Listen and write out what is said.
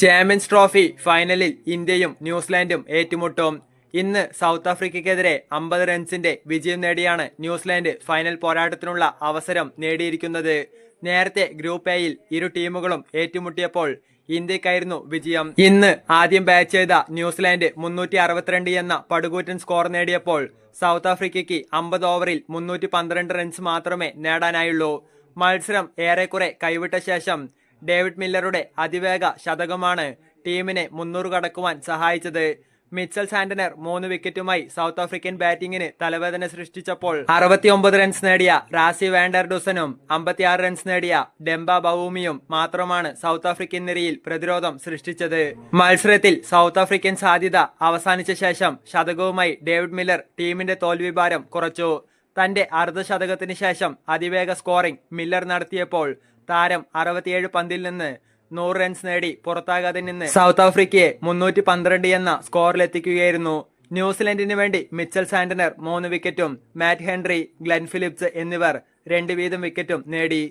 Champions trophy ഫൈനലിൽ ഇന്ത്യയും ന്യൂസിലാൻഡും ഏറ്റുമുട്ടും. ഇന്ന് സൗത്ത് ആഫ്രിക്കയ്ക്കെതിരെ അമ്പത് റൺസിന്റെ വിജയം നേടിയാണ് ന്യൂസിലാൻഡ് ഫൈനൽ പോരാട്ടത്തിനുള്ള അവസരം നേടിയിരിക്കുന്നത്. നേരത്തെ ഗ്രൂപ്പ് എയിൽ ഇരു ടീമുകളും ഏറ്റുമുട്ടിയപ്പോൾ ഇന്ത്യക്കായിരുന്നു വിജയം. ഇന്ന് ആദ്യം ബാറ്റ് ചെയ്ത ന്യൂസിലാൻഡ് മുന്നൂറ്റി അറുപത്തിരണ്ട് എന്ന പടുകൂറ്റൻ സ്കോർ നേടിയപ്പോൾ സൗത്ത് ആഫ്രിക്കയ്ക്ക് അമ്പത് ഓവറിൽ മുന്നൂറ്റി പന്ത്രണ്ട് റൺസ് മാത്രമേ നേടാനായുള്ളൂ. മത്സരം ഏറെക്കുറെ കൈവിട്ട ശേഷം ഡേവിഡ് മില്ലറുടെ അതിവേഗ ശതകമാണ് ടീമിനെ മുന്നൂറ് കടക്കുവാൻ സഹായിച്ചത്. മിച്ചൽ സാന്റനർ മൂന്ന് വിക്കറ്റുമായി സൗത്ത് ആഫ്രിക്കൻ ബാറ്റിംഗിന് തലവേദന സൃഷ്ടിച്ചപ്പോൾ അറുപത്തിയൊമ്പത് റൺസ് നേടിയ റാസി വാൻഡർഡുസനും അമ്പത്തിയാറ് റൺസ് നേടിയ ഡെംബ ബവൂമിയും മാത്രമാണ് സൗത്ത് ആഫ്രിക്കൻ നിരയിൽ പ്രതിരോധം സൃഷ്ടിച്ചത്. മത്സരത്തിൽ സൗത്ത് ആഫ്രിക്കൻ സാധ്യത അവസാനിച്ച ശേഷം ശതകവുമായി ഡേവിഡ് മില്ലർ ടീമിന്റെ തോൽവി ഭാരം കുറച്ചു. തന്റെ അർദ്ധശതകത്തിന് ശേഷം അതിവേഗ സ്കോറിംഗ് മില്ലർ നടത്തിയപ്പോൾ താരം അറുപത്തിയേഴ് പന്തിൽ നിന്ന് നൂറ് റൺസ് നേടി പുറത്താകാതെ നിന്ന് സൗത്ത് ആഫ്രിക്കയെ മുന്നൂറ്റി പന്ത്രണ്ട് എന്ന സ്കോറിലെത്തിക്കുകയായിരുന്നു ന്യൂസിലൻഡിന് വേണ്ടി മിച്ചൽ സാന്റനർ മൂന്ന് വിക്കറ്റും മാറ്റ് ഹെൻറി ഗ്ലെൻ ഫിലിപ്സ് എന്നിവർ രണ്ട് വീതം വിക്കറ്റും നേടി.